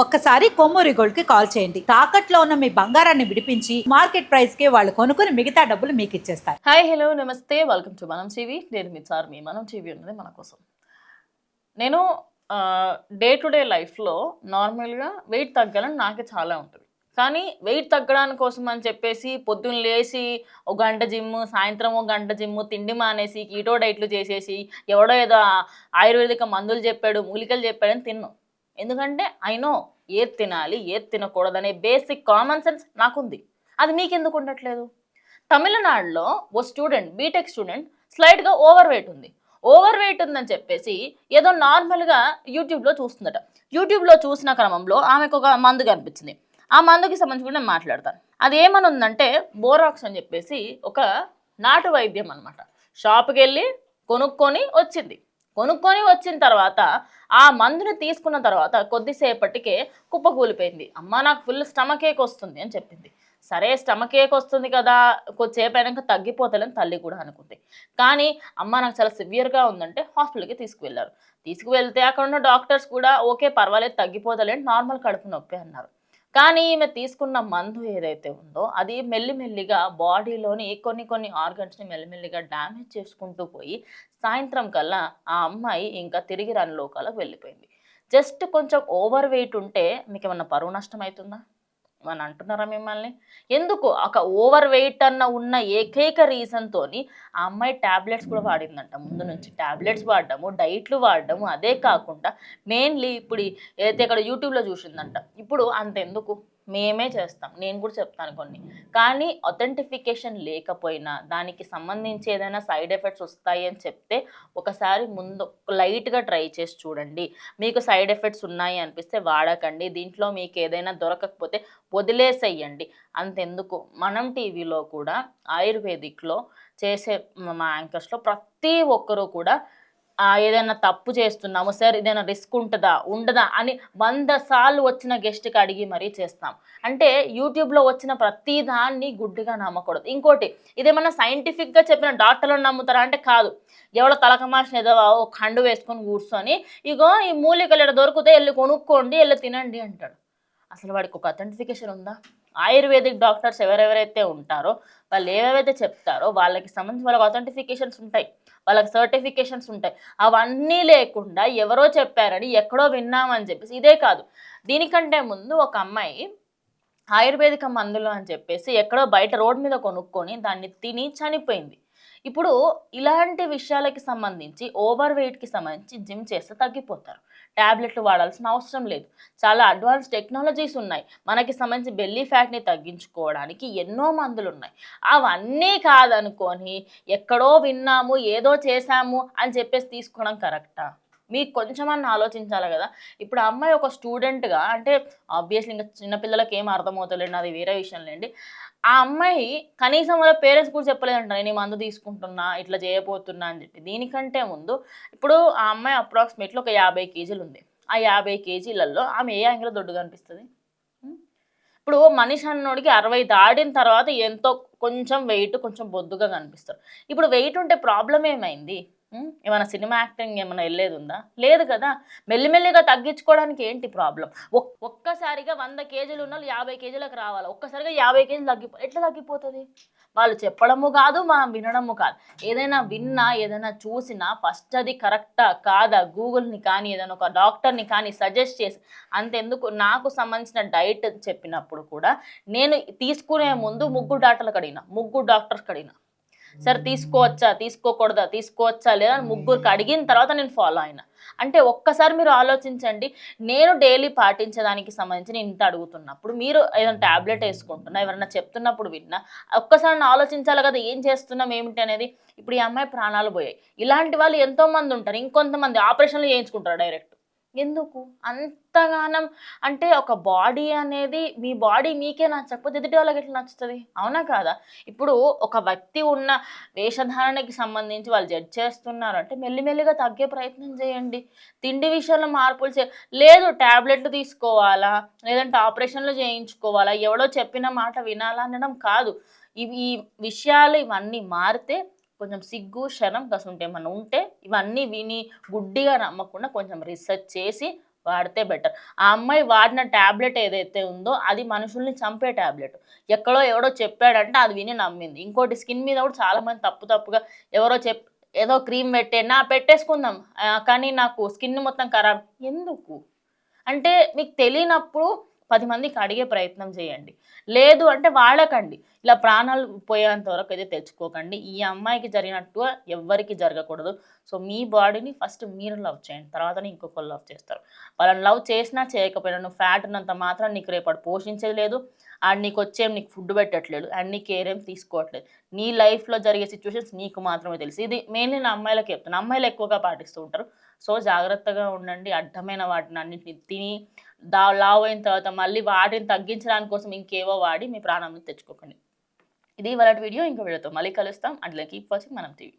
ఒక్కసారి కొమ్మూరి గోల్డ్కి కాల్ చేయండి. తాకట్లో ఉన్న మీ బంగారాన్ని విడిపించి మార్కెట్ ప్రైస్కి వాళ్ళు కొనుక్కుని మిగతా డబ్బులు మీకు ఇచ్చేస్తారు. హాయ్ హలో నమస్తే. వెల్కమ్ టు మనం టీవీ. నేను మీ సార్ మీ మనం టీవీ ఉన్నది మన కోసం. నేను డే టు డే లైఫ్లో నార్మల్గా వెయిట్ తగ్గాలని నాకే చాలా ఉంటుంది. కానీ వెయిట్ తగ్గడానికి కోసం అని చెప్పేసి పొద్దున్న లేచి ఒక గంట జిమ్ సాయంత్రం ఒక గంట జిమ్ తిండి మానేసి కీటో డైట్లు చేసేసి ఎవడో ఏదో ఆయుర్వేదిక మందులు చెప్పాడు మూలికలు చెప్పాడని తిన్నాం. ఎందుకంటే అయినో ఏది తినాలి ఏది తినకూడదనే బేసిక్ కామన్ సెన్స్ నాకుంది. అది మీకెందుకు ఉండట్లేదు? తమిళనాడులో ఓ స్టూడెంట్ బీటెక్ స్టూడెంట్ స్లైట్గా ఓవర్ వెయిట్ ఉంది. ఓవర్ వెయిట్ ఉందని చెప్పేసి ఏదో నార్మల్గా యూట్యూబ్లో చూస్తుందట. యూట్యూబ్లో చూసిన క్రమంలో ఆమెకు ఒక మందు కనిపించింది. ఆ మందుకి సంబంధించి కూడా నేను మాట్లాడతాను. అది ఏమని ఉందంటే బోరాక్స్ అని చెప్పేసి ఒక నాటు వైద్యం అనమాట షాప్కి వెళ్ళి కొనుక్కొని వచ్చింది. కొనుక్కొని వచ్చిన తర్వాత ఆ మందుని తీసుకున్న తర్వాత కొద్దిసేపటికే కుప్ప కూలిపోయింది. అమ్మ నాకు ఫుల్ స్టమక్ ఏక్ వస్తుంది అని చెప్పింది. సరే స్టమక్ ఏక్ వస్తుంది కదా కొద్దిసేపు అయినాక తగ్గిపోతలేని తల్లి కూడా అనుకుంది. కానీ అమ్మ నాకు చాలా సివియర్గా ఉందంటే హాస్పిటల్కి తీసుకువెళ్ళారు. తీసుకువెళ్తే అక్కడ ఉన్న డాక్టర్స్ కూడా ఓకే పర్వాలేదు తగ్గిపోతలేని నార్మల్ కడుపు నొప్పి అన్నారు. కానీ ఈమె తీసుకున్న మందు ఏదైతే ఉందో అది మెల్లిమెల్లిగా బాడీలోని కొన్ని కొన్ని ఆర్గన్స్ని మెల్లిమెల్లిగా డ్యామేజ్ చేసుకుంటూ పోయి సాయంత్రం కల్లా ఆ అమ్మాయి ఇంకా తిరిగి రన్ లోకాలకు వెళ్ళిపోయింది. జస్ట్ కొంచెం ఓవర్ వెయిట్ ఉంటే మీకు ఏమన్నా పరువు నష్టం అవుతుందా? అని అంటున్నారా మిమ్మల్ని? ఎందుకు? ఒక ఓవర్ వెయిట్ అన్న ఉన్న ఏకైక రీజన్తో ఆ అమ్మాయి ట్యాబ్లెట్స్ కూడా వాడిందంట. ముందు నుంచి ట్యాబ్లెట్స్ వాడడము డైట్లు వాడడము అదే కాకుండా మెయిన్లీ ఇప్పుడు ఏదైతే ఇక్కడ యూట్యూబ్లో చూసిందంట. ఇప్పుడు అంతెందుకు? మేమే చేస్తాం. నేను కూడా చెప్తాను కొన్ని. కానీ అథెంటిఫికేషన్ లేకపోయినా దానికి సంబంధించి ఏదైనా సైడ్ ఎఫెక్ట్స్ వస్తాయి అని చెప్తే ఒకసారి ముందు లైట్గా ట్రై చేసి చూడండి. మీకు సైడ్ ఎఫెక్ట్స్ ఉన్నాయి అనిపిస్తే వాడకండి. దీంట్లో మీకు ఏదైనా దొరకకపోతే వదిలేసేయండి. అంతెందుకు? మనం టీవీలో కూడా ఆయుర్వేదిక్లో చేసే మా యాంకర్స్లో ప్రతి ఒక్కరూ కూడా ఏదైనా తప్పు చేస్తున్నాము సార్ ఏదైనా రిస్క్ ఉంటుందా ఉండదా అని వంద సార్లు వచ్చిన గెస్ట్కి అడిగి మరీ చేస్తాం. అంటే యూట్యూబ్లో వచ్చిన ప్రతి దాన్ని గుడ్డిగా నమ్మకూడదు. ఇంకోటి ఇదేమన్నా సైంటిఫిక్గా చెప్పిన డాక్టర్లను నమ్ముతారా? అంటే కాదు. ఎవడో తలకమాసిన ఏదో ఒక కండు వేసుకొని కూర్చొని ఇగో ఈ మూలికలు ఇక్కడ దొరికితే వెళ్ళి కొనుక్కోండి వెళ్ళి తినండి అంటాడు. అసలు వాడికి ఒక అథెంటిఫికేషన్ ఉందా? ఆయుర్వేదిక్ డాక్టర్స్ ఎవరెవరైతే ఉంటారో వాళ్ళు ఏవేవైతే చెప్తారో వాళ్ళకి సంబంధించి వాళ్ళకి అథెంటిఫికేషన్స్ ఉంటాయి. వాళ్ళకి సర్టిఫికేషన్స్ ఉంటాయి. అవన్నీ లేకుండా ఎవరో చెప్పారని ఎక్కడో విన్నామని చెప్పేసి ఇదే కాదు. దీనికంటే ముందు ఒక అమ్మాయి ఆయుర్వేదిక మందులు అని చెప్పేసి ఎక్కడో బయట రోడ్ మీద కొనుక్కొని దాన్ని తిని చనిపోయింది. ఇప్పుడు ఇలాంటి విషయాలకి సంబంధించి ఓవర్ వెయిట్కి సంబంధించి జిమ్ చేస్తే తగ్గిపోతారు. ట్యాబ్లెట్లు వాడాల్సిన అవసరం లేదు. చాలా అడ్వాన్స్ టెక్నాలజీస్ ఉన్నాయి. మనకి సంబంధించి బెల్లీ ఫ్యాట్ని తగ్గించుకోవడానికి ఎన్నో మందులు ఉన్నాయి అవన్నీ కాదనుకొని ఎక్కడో విన్నాము ఏదో చేశాము అని చెప్పేసి తీసుకోవడం కరెక్టా? మీకు కొంచెమన్నా ఆలోచించాలి కదా. ఇప్పుడు అమ్మాయి ఒక స్టూడెంట్గా అంటే ఆబ్వియస్లీ ఇంకా చిన్నపిల్లలకి ఏం అర్థమవుతలేండి అది వేరే విషయం లేండి. ఆ అమ్మాయి కనీసం వాళ్ళ పేరెంట్స్ కూడా చెప్పలేదంట నేను ఈ మందు తీసుకుంటున్నా ఇట్లా చేయబోతున్నా అని చెప్పి. దీనికంటే ముందు ఇప్పుడు ఆ అమ్మాయి అప్రాక్సిమేట్లీ ఒక యాభై కేజీలు ఉంది. ఆ యాభై కేజీలలో ఆమె ఏ యాంగిల్ దొడ్డు కనిపిస్తుంది ఇప్పుడు మనిషి అన్నోడికి అరవై దాటిన తర్వాత ఎంతో కొంచెం వెయిట్ కొంచెం బొద్దుగా కనిపిస్తారు. ఇప్పుడు వెయిట్ ఉంటే ప్రాబ్లం ఏమైంది? ఏమైనా సినిమా యాక్టింగ్ ఏమైనా వెళ్ళేది ఉందా లేదు కదా. మెల్లిమెల్లిగా తగ్గించుకోవడానికి ఏంటి ప్రాబ్లం? ఒక్కసారిగా వంద కేజీలు ఉన్న వాళ్ళు యాభై కేజీలకు రావాలి. ఒక్కసారిగా యాభై కేజీలు తగ్గిపో ఎట్లా తగ్గిపోతుంది? వాళ్ళు చెప్పడము కాదు మనం వినడము కాదు. ఏదైనా విన్నా ఏదైనా చూసినా ఫస్ట్ అది కరెక్టా కాదా? గూగుల్ని కానీ ఏదైనా ఒక డాక్టర్ని కానీ సజెస్ట్ చేసి అంతెందుకు? నాకు సంబంధించిన డైట్ చెప్పినప్పుడు కూడా నేను తీసుకునే ముందు ముగ్గురు డాక్టర్లకు అడిగిన. ముగ్గురు డాక్టర్స్కి అడిగిన. సరే తీసుకోవచ్చా? తీసుకోకూడదా? తీసుకోవచ్చా? లేదా అని ముగ్గురికి అడిగిన తర్వాత నేను ఫాలో అయినా. అంటే ఒక్కసారి మీరు ఆలోచించండి నేను డైలీ పాటించడానికి సంబంధించి నేను ఇంత అడుగుతున్నప్పుడు మీరు ఏదైనా ట్యాబ్లెట్ వేసుకుంటున్నా ఎవరైనా చెప్తున్నప్పుడు విన్నా ఒక్కసారి ఆలోచించాలి కదా ఏం చేస్తున్నాం ఏమిటి అనేది. ఇప్పుడు ఈ అమ్మాయి ప్రాణాలు పోయాయి. ఇలాంటి వాళ్ళు ఎంతో మంది ఉంటారు ఇంకొంతమంది ఆపరేషన్లు చేయించుకుంటారు డైరెక్ట్. ఎందుకు? అంతగానం అంటే ఒక బాడీ అనేది మీ బాడీ మీకే నచ్చకపోతే ఎదుటి వాళ్ళకి ఎట్లా నచ్చుతుంది? అవునా కాదా? ఇప్పుడు ఒక వ్యక్తి ఉన్న వేషధారణకి సంబంధించి వాళ్ళు జడ్జ్ చేస్తున్నారు అంటే మెల్లిమెల్లిగా తగ్గే ప్రయత్నం చేయండి. తిండి విషయంలో మార్పులు చే లేదు ట్యాబ్లెట్లు తీసుకోవాలా? లేదంటే ఆపరేషన్లు చేయించుకోవాలా? ఎవడో చెప్పిన మాట వినాలా అనడం కాదు. ఇవి ఈ విషయాలు ఇవన్నీ మారితే కొంచెం సిగ్గు శరం కసుంటే ఏమన్నా ఉంటే ఇవన్నీ విని గుడ్డిగా నమ్మకుండా కొంచెం రీసెర్చ్ చేసి వాడితే బెటర్ ఆ అమ్మాయి వాడిన ట్యాబ్లెట్ ఏదైతే ఉందో అది మనుషుల్ని చంపే ట్యాబ్లెట్ ఎక్కడో ఎవడో చెప్పాడంటే అది విని నమ్మింది. ఇంకోటి స్కిన్ మీద కూడా చాలామంది తప్పు తప్పుగా ఎవరో చెప్ ఏదో క్రీమ్ పెట్టే నా పెట్టేసుకుందాం కానీ నాకు స్కిన్ మొత్తం ఖరాబ్. ఎందుకు? అంటే మీకు తెలియనప్పుడు పది మందికి అడిగే ప్రయత్నం చేయండి. లేదు అంటే వాళ్ళకండి. ఇలా ప్రాణాలు పోయేంత వరకు అయితే తెచ్చుకోకండి. ఈ అమ్మాయికి జరిగినట్టు ఎవ్వరికి జరగకూడదు. సో మీ బాడీని ఫస్ట్ మీరు లవ్ చేయండి. తర్వాతనే ఇంకొకరు లవ్ చేస్తారు. వాళ్ళని లవ్ చేసినా చేయకపోయినా నువ్వు ఫ్యాట్ ఉన్నంత మాత్రం నీకు రేపటి పోషించేది లేదు. అండ్ నీకు వచ్చేం నీకు ఫుడ్ పెట్టట్లేదు. అండ్ నీ కేర్ ఏం తీసుకోవట్లేదు. నీ లైఫ్లో జరిగే సిచ్యువేషన్స్ నీకు మాత్రమే తెలుసు. ఇది మెయిన్లీ నా అమ్మాయిలకు చెప్తాను అమ్మాయిలు ఎక్కువగా పాటిస్తూ ఉంటారు. సో జాగ్రత్తగా ఉండండి అడ్డమైన వాటిని అన్నింటిని తిని దా లావ్ అయిన తర్వాత మళ్ళీ వాటిని తగ్గించడానికి కోసం ఇంకేవో వాడి మీ ప్రాణాలను తెచ్చుకోకండి. ఇది వాళ్ళ వీడియో ఇంకో వీడియోతో మళ్ళీ కలుస్తాం. అట్లా కీప్ వాచింగ్ మనం టీవీ.